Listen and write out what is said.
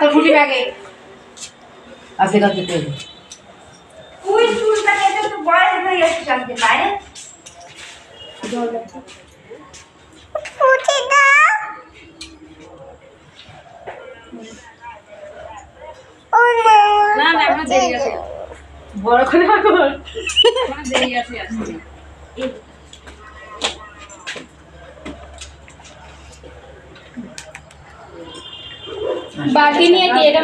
তোর গুলি ব্যাগে আছে কাছে তো তুই চুলটা কেটে তো বয়স হয়ে গেছে জানতে না না এখন দেরি আছে। বড় করে দেরি আছে বাটি নিয়ে কি এটা